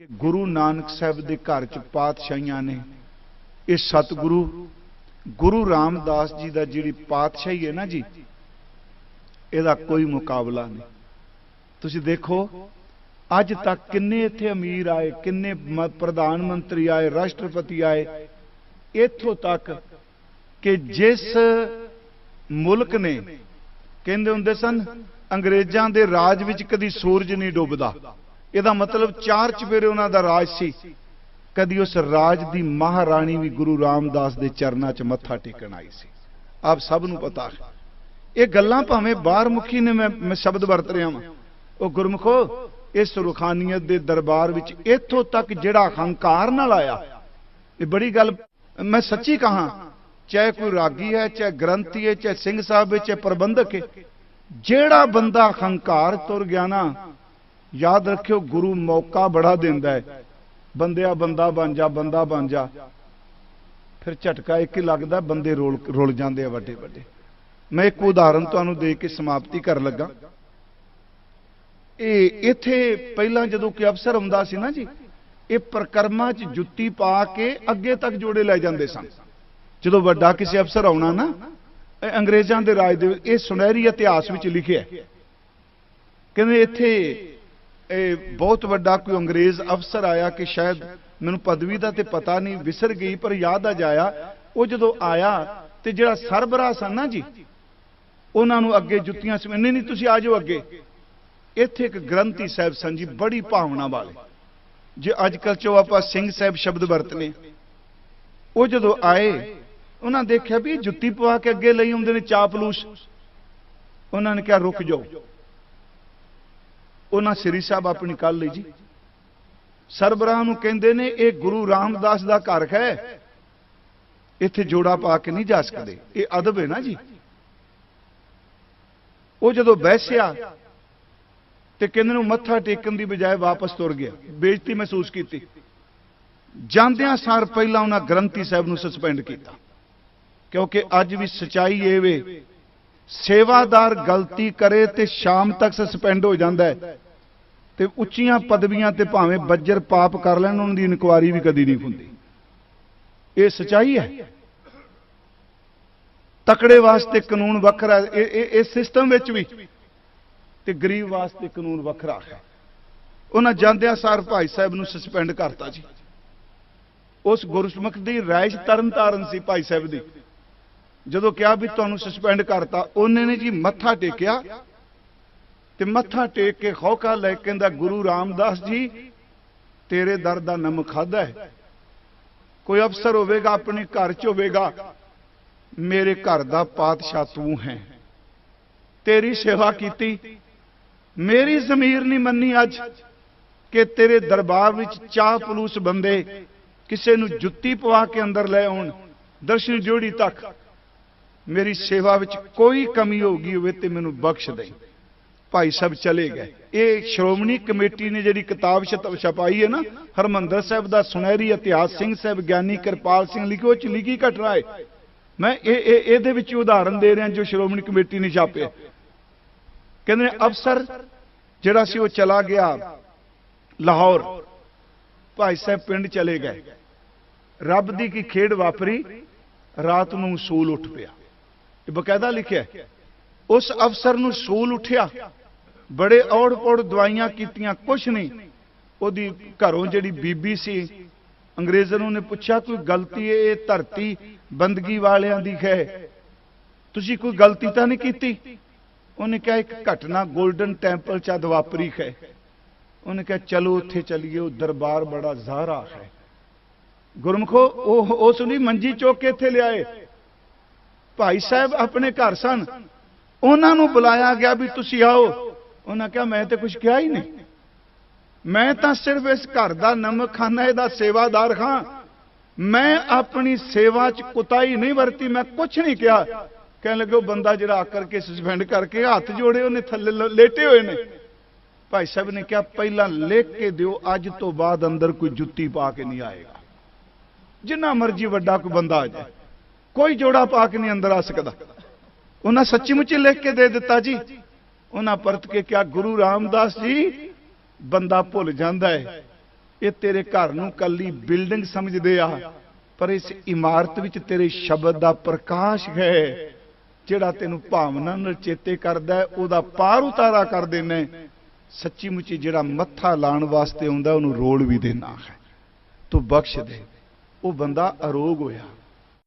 ਕਿ ਗੁਰੂ ਨਾਨਕ ਸਾਹਿਬ ਦੇ ਘਰ ਚ ਪਾਤਸ਼ਾਹੀਆਂ ਨੇ, ਇਹ ਸਤਿਗੁਰੂ, ਗੁਰੂ ਰਾਮਦਾਸ ਜੀ ਦਾ ਜਿਹੜੀ ਪਾਤਸ਼ਾਹੀ ਹੈ ਨਾ ਜੀ, ਇਹਦਾ ਕੋਈ ਮੁਕਾਬਲਾ ਨਹੀਂ। ਤੁਸੀਂ ਦੇਖੋ, ਅੱਜ ਤੱਕ ਕਿੰਨੇ ਇੱਥੇ ਅਮੀਰ ਆਏ, ਕਿੰਨੇ ਪ੍ਰਧਾਨ ਮੰਤਰੀ ਆਏ, ਰਾਸ਼ਟਰਪਤੀ ਆਏ, ਇੱਥੋਂ ਤੱਕ ਕਿ ਜਿਸ ਮੁਲਕ ਨੇ ਕਹਿੰਦੇ ਹੁੰਦੇ ਸਨ, ਅੰਗਰੇਜ਼ਾਂ ਦੇ ਰਾਜ ਵਿੱਚ ਕਦੀ ਸੂਰਜ ਨਹੀਂ ਡੁੱਬਦਾ। ਇਹਦਾ ਮਤਲਬ ਚਾਰ ਚਫੇਰੇ ਉਹਨਾਂ ਦਾ ਰਾਜ ਸੀ। ਕਦੀ ਉਸ ਰਾਜ ਦੀ ਮਹਾਰਾਣੀ ਵੀ ਗੁਰੂ ਰਾਮਦਾਸ ਦੇ ਚਰਨਾਂ 'ਚ ਮੱਥਾ ਟੇਕਣ ਆਈ ਸੀ। ਆਪ ਸਭ ਨੂੰ ਪਤਾ ਹੈ। ਇਹ ਗੱਲਾਂ ਭਾਵੇਂ ਬਾਹਰ ਮੁਖੀ ਨੇ ਮੈਂ ਮੈਂ ਸ਼ਬਦ ਵਰਤ ਰਿਹਾ ਹਾਂ ਉਹ ਗੁਰਮੁਖੋ, ਇਸ ਰੁਖਾਨੀਅਤ ਦੇ ਦਰਬਾਰ ਵਿੱਚ ਇੱਥੋਂ ਤੱਕ ਜਿਹੜਾ ਹੰਕਾਰ ਨਾਲ ਆਇਆ, ਇਹ ਬੜੀ ਗੱਲ ਮੈਂ ਸੱਚੀ ਕਹਾਂ, ਚਾਹੇ ਕੋਈ ਰਾਗੀ ਹੈ, ਚਾਹੇ ਗ੍ਰੰਥੀ ਹੈ, ਚਾਹੇ ਸਿੰਘ ਸਾਹਿਬ ਹੈ, ਚਾਹੇ ਪ੍ਰਬੰਧਕ ਹੈ, ਜਿਹੜਾ ਬੰਦਾ ਹੰਕਾਰ ਤੁਰ ਗਿਆ ਨਾ ਯਾਦ ਰੱਖਿਓ, ਗੁਰੂ ਮੌਕਾ ਬੜਾ ਦਿੰਦਾ ਹੈ। ਬੰਦਿਆ ਬੰਦਾ ਬਣ ਜਾ, ਬੰਦਾ ਬਣ ਜਾ। ਫਿਰ ਝਟਕਾ ਇੱਕ ਹੀ ਲੱਗਦਾ, ਬੰਦੇ ਰੋਲ ਰੁਲ ਜਾਂਦੇ ਆ ਵੱਡੇ ਵੱਡੇ। ਮੈਂ ਇੱਕ ਉਦਾਹਰਨ ਤੁਹਾਨੂੰ ਦੇ ਕੇ ਸਮਾਪਤੀ ਕਰਨ ਲੱਗਾ। ਇਹ ਇੱਥੇ ਪਹਿਲਾਂ ਜਦੋਂ ਕੋਈ ਅਫਸਰ ਹੁੰਦਾ ਸੀ ਨਾ ਜੀ, ਇਹ ਪ੍ਰਕਰਮਾਂ 'ਚ ਜੁੱਤੀ ਪਾ ਕੇ ਅੱਗੇ ਤੱਕ ਜੋੜੇ ਲੈ ਜਾਂਦੇ ਸਨ। ਜਦੋਂ ਵੱਡਾ ਕਿਸੇ ਅਫਸਰ ਆਉਣਾ ਨਾ, ਇਹ ਅੰਗਰੇਜ਼ਾਂ ਦੇ ਰਾਜ ਦੇ ਇਹ ਸੁਨਹਿਰੀ ਇਤਿਹਾਸ ਵਿੱਚ ਲਿਖਿਆ ਕਹਿੰਦੇ ਇੱਥੇ ਇਹ ਬਹੁਤ ਵੱਡਾ ਕੋਈ ਅੰਗਰੇਜ਼ ਅਫਸਰ ਆਇਆ ਕਿ ਸ਼ਾਇਦ ਮੈਨੂੰ ਪਦਵੀ ਦਾ ਤੇ ਪਤਾ ਨਹੀਂ, ਵਿਸਰ ਗਈ, ਪਰ ਯਾਦ ਆ ਜਾਇਆ। ਉਹ ਜਦੋਂ ਆਇਆ ਤੇ ਜਿਹੜਾ ਸਰਬਰਾਹ ਸਨ ਨਾ ਜੀ, ਉਹਨਾਂ ਨੂੰ ਅੱਗੇ ਜੁੱਤੀਆਂ ਸਮੇਂ ਨਹੀਂ ਨਹੀਂ, ਤੁਸੀਂ ਆ ਜਾਓ ਅੱਗੇ। ਇੱਥੇ ਇੱਕ ਗ੍ਰੰਥੀ ਸਾਹਿਬ ਸਨ ਜੀ, ਬੜੀ ਭਾਵਨਾ ਵਾਲੇ। ਜੇ ਅੱਜ ਕੱਲ ਚੋ ਆਪਾਂ ਸਿੰਘ ਸਾਹਿਬ ਸ਼ਬਦ ਵਰਤਨੇ। ਉਹ ਜਦੋਂ ਆਏ, ਉਹਨਾਂ ਦੇਖਿਆ ਵੀ ਜੁੱਤੀ ਪਵਾ ਕੇ ਅੱਗੇ ਲਈ ਆਉਂਦੇ ਨੇ ਚਾਪਲੂਸ। ਉਹਨਾਂ ਨੇ ਕਿਹਾ, ਰੁਕ ਜਾਓ। ਉਹਨਾਂ ਸ੍ਰੀ ਸਾਹਿਬ ਆਪਣੀ ਕੱਲ ਲਈ ਜੀ। ਸਰਬਰਾਹ ਨੂੰ ਕਹਿੰਦੇ ਨੇ, ਇਹ ਗੁਰੂ ਰਾਮਦਾਸ ਦਾ ਘਰ ਹੈ। ਇੱਥੇ ਜੋੜਾ ਪਾ ਕੇ ਨਹੀਂ ਜਾ ਸਕਦੇ। ਇਹ ਅਦਬ ਹੈ ਨਾ ਜੀ। ਉਹ ਜਦੋਂ ਬੈਸਿਆ ਤੇ ਕਹਿੰਦੇ ਨੂੰ ਮੱਥਾ ਟੇਕਣ ਦੀ ਬਜਾਏ ਵਾਪਸ ਤੁਰ ਗਿਆ। ਬੇਇੱਜ਼ਤੀ ਮਹਿਸੂਸ ਕੀਤੀ। ਜਾਂਦਿਆਂ ਸਾਰ ਪਹਿਲਾਂ ਉਹਨਾਂ ਗ੍ਰੰਥੀ ਸਾਹਿਬ ਨੂੰ ਸਸਪੈਂਡ ਕੀਤਾ। ਕਿਉਂਕਿ ਅੱਜ ਵੀ ਸਚਾਈ ਇਹ ਵੇ, ਸੇਵਾਦਾਰ ਗਲਤੀ ਕਰੇ ਤੇ ਸ਼ਾਮ ਤੱਕ ਸਸਪੈਂਡ ਹੋ ਜਾਂਦਾ ਹੈ। ਤੇ ਉੱਚੀਆਂ ਪਦਵੀਆਂ ਤੇ ਭਾਵੇਂ ਬੱਜਰ ਪਾਪ ਕਰ ਲੈਣ, ਉਹਨਾਂ ਦੀ ਇਨਕੁਆਰੀ ਵੀ ਕਦੀ ਨਹੀਂ ਹੁੰਦੀ। ਇਹ ਸਚਾਈ ਹੈ। ਤਕੜੇ ਵਾਸਤੇ ਕਾਨੂੰਨ ਵੱਖਰਾ ਇਹ ਇਹ- ਸਿਸਟਮ ਵਿੱਚ ਵੀ ਤੇ ਗਰੀਬ ਵਾਸਤੇ ਕਾਨੂੰਨ ਵੱਖਰਾ ਹੈ। ਉਹਨਾਂ ਜਾਂਦਿਆਂ ਸਾਰ ਭਾਈ ਸਾਹਿਬ ਨੂੰ ਸਸਪੈਂਡ ਕਰਤਾ ਜੀ। ਉਸ ਗੁਰਸਮੁਖ ਦੀ ਰਾਇਸ਼ ਤਰਨ ਤਾਰਨ ਸੀ ਭਾਈ ਸਾਹਿਬ ਦੀ। ਜਦੋਂ ਕਿਹਾ ਵੀ ਤੁਹਾਨੂੰ ਸਸਪੈਂਡ ਕਰਤਾ, ਉਹਨੇ ਨੇ ਜੀ ਮੱਥਾ ਟੇਕਿਆ। ਤੇ ਮੱਥਾ ਟੇਕ ਕੇ ਖੌਕਾ ਲੈ ਕੇ ਕਹਿੰਦਾ, ਗੁਰੂ ਰਾਮਦਾਸ ਜੀ, ਤੇਰੇ ਦਰ ਦਾ ਨਮਕ ਖਾਦਾ ਹੈ। ਕੋਈ ਅਫਸਰ ਹੋਵੇਗਾ, ਆਪਣੇ ਘਰ 'ਚ ਹੋਵੇਗਾ, ਮੇਰੇ ਘਰ ਦਾ ਪਾਤਸ਼ਾਹ ਤੂੰ ਹੈ। ਤੇਰੀ ਸੇਵਾ ਕੀਤੀ। ਮੇਰੀ ਜ਼ਮੀਰ ਨਹੀਂ ਮੰਨੀ ਅੱਜ ਕਿ ਤੇਰੇ ਦਰਬਾਰ ਵਿੱਚ ਚਾਹ ਪਲੂਸ ਬੰਦੇ ਕਿਸੇ ਨੂੰ ਜੁੱਤੀ ਪਵਾ ਕੇ ਅੰਦਰ ਲੈ ਆਉਣ, ਦਰਸ਼ਨ ਜੋੜੀ ਤੱਕ। ਮੇਰੀ ਸੇਵਾ ਵਿੱਚ ਕੋਈ ਕਮੀ ਹੋ ਗਈ ਹੋਵੇ ਤੇ ਮੈਨੂੰ ਬਖਸ਼ ਦੇ ਭਾਈ ਸਾਹਿਬ ਚਲੇ ਗਏ। ਇਹ ਸ਼੍ਰੋਮਣੀ ਕਮੇਟੀ ਨੇ ਜਿਹੜੀ ਕਿਤਾਬ ਛਪ- ਛਪਾਈ ਹੈ ਨਾ, ਹਰਮੰਦਰ ਸਾਹਿਬ ਦਾ ਸੁਨਹਿਰੀ ਇਤਿਹਾਸ, ਸਿੰਘ ਸਾਹਿਬ ਗਿਆਨੀ ਕਿਰਪਾਲ ਸਿੰਘ ਲਿਖੋ, ਉਹ ਚ ਲਿਖੀ ਘਟਨਾ ਹੈ। ਮੈਂ ਇਹ ਇਹ, ਇਹਦੇ ਵਿੱਚ ਉਦਾਹਰਨ ਦੇ ਰਿਹਾ ਜੋ ਸ਼੍ਰੋਮਣੀ ਕਮੇਟੀ ਨੇ ਛਾਪਿਆ। ਕਹਿੰਦੇ ਨੇ, ਅਫਸਰ ਜਿਹੜਾ ਸੀ ਉਹ ਚਲਾ ਗਿਆ ਲਾਹੌਰ। ਭਾਈ ਸਾਹਿਬ ਪਿੰਡ ਚਲੇ ਗਏ। ਰੱਬ ਦੀ ਕੀ ਖੇਡ ਵਾਪਰੀ, ਰਾਤ ਨੂੰ ਸੂਲ ਉੱਠ ਪਿਆ। ਇਹ ਬਕਾਇਦਾ ਲਿਖਿਆ ਉਸ ਅਫਸਰ ਨੂੰ ਸੂਲ ਉੱਠਿਆ। ਬੜੇ ਔੜ ਪੌੜ ਦਵਾਈਆਂ ਕੀਤੀਆਂ, ਕੁਛ ਨਹੀਂ। ਉਹਦੀ ਘਰੋਂ ਜਿਹੜੀ ਬੀਬੀ ਸੀ, ਅੰਗਰੇਜ਼ਾਂ ਨੂੰ ਨੇ ਪੁੱਛਿਆ, ਕੋਈ ਗਲਤੀ ਹੈ ਇਹ ਧਰਤੀ ਬੰਦਗੀ ਵਾਲਿਆਂ ਦੀ ਹੈ? ਤੁਸੀਂ ਕੋਈ ਗਲਤੀ ਤਾਂ ਨਹੀਂ ਕੀਤੀ? ਉਹਨੇ ਕਿਹਾ, ਇੱਕ ਘਟਨਾ 골ਡਨ ਟੈਂਪਲ ਚ ਅਦ ਵਾਪਰੀ ਹੈ। ਉਹਨੇ ਕਿਹਾ, ਚਲੋ, ਉੱਥੇ ਚਲੀਏ, ਉਹ ਦਰਬਾਰ ਬੜਾ ਜ਼ਾਹਰਾ ਹੈ। ਗੁਰਮਖੋ, ਉਹ ਉਸ ਨੂੰ ਮੰਜੀ ਚੁੱਕ ਕੇ ਇੱਥੇ ਲਿਆਏ। ਭਾਈ ਸਾਹਿਬ ਆਪਣੇ ਘਰ ਸਨ। ਉਹਨਾਂ ਨੂੰ ਬੁਲਾਇਆ ਗਿਆ ਵੀ ਤੁਸੀਂ ਆਓ। ਉਹਨਾਂ ਕਿਹਾ, ਮੈਂ ਤੇ ਕੁਝ ਕਿਹਾ ਹੀ ਨਹੀਂ। ਮੈਂ ਤਾਂ ਸਿਰਫ ਇਸ ਘਰ ਦਾ ਨਮਕਖਾਨਾ ਇਹਦਾ ਸੇਵਾਦਾਰ ਹਾਂ। ਮੈਂ ਆਪਣੀ ਸੇਵਾ 'ਚ ਕੁਤਾਈ ਨਹੀਂ ਵਰਤੀ, ਮੈਂ ਕੁਝ ਨਹੀਂ ਕਿਹਾ। ਕਹਿਣ ਲੱਗੇ, ਉਹ ਬੰਦਾ ਜਿਹੜਾ ਆ ਕਰਕੇ ਸਸਪੈਂਡ ਕਰਕੇ ਹੱਥ ਜੋੜੇ, ਉਹਨੇ ਥੱਲੇ ਲੇਟੇ ਹੋਏ ਨੇ। ਭਾਈ ਸਾਹਿਬ ਨੇ ਕਿਹਾ, ਪਹਿਲਾਂ ਲਿਖ ਕੇ ਦਿਓ, ਅੱਜ ਤੋਂ ਬਾਅਦ ਅੰਦਰ ਕੋਈ ਜੁੱਤੀ ਪਾ ਕੇ ਨਹੀਂ ਆਏਗਾ। ਜਿੰਨਾ ਮਰਜ਼ੀ ਵੱਡਾ ਕੋਈ ਬੰਦਾ ਆ ਜਾਏ, ਕੋਈ ਜੋੜਾ ਪਾ ਕੇ ਨਹੀਂ ਅੰਦਰ ਆ ਸਕਦਾ। ਉਹਨਾਂ ਸੱਚੀ ਮੁੱਚੀ ਲਿਖ ਕੇ ਦੇ ਦਿੱਤਾ ਜੀ। ਉਹਨਾਂ ਪਰਤ ਕੇ ਕਿਹਾ ਗੁਰੂ ਰਾਮਦਾਸ ਜੀ ਬੰਦਾ ਭੁੱਲ ਜਾਂਦਾ ਹੈ। ਇਹ ਤੇਰੇ ਘਰ ਨੂੰ ਕੱਲੀ ਬਿਲਡਿੰਗ ਸਮਝਦੇ ਆ ਪਰ ਇਸ ਇਮਾਰਤ ਵਿੱਚ ਤੇਰੇ ਸ਼ਬਦ ਦਾ ਪ੍ਰਕਾਸ਼ ਹੈ। ਜਿਹੜਾ ਤੈਨੂੰ ਭਾਵਨਾ ਨਾਲ ਚੇਤੇ ਕਰਦਾ ਹੈ, ਉਹਦਾ ਪਾਰ ਉਤਾਰਾ ਕਰ ਦੇਣਾ ਸੱਚੀ ਮੁੱਚੀ ਜਿਹੜਾ ਮੱਥਾ ਲਾਣ ਵਾਸਤੇ ਆਉਂਦਾ ਉਹਨੂੰ ਰੋਲ ਵੀ ਦੇਣਾ ਹੈ। ਤੂੰ ਬਖਸ਼ ਦੇ। ਉਹ ਬੰਦਾ ਅਰੋਗ ਹੋਇਆ।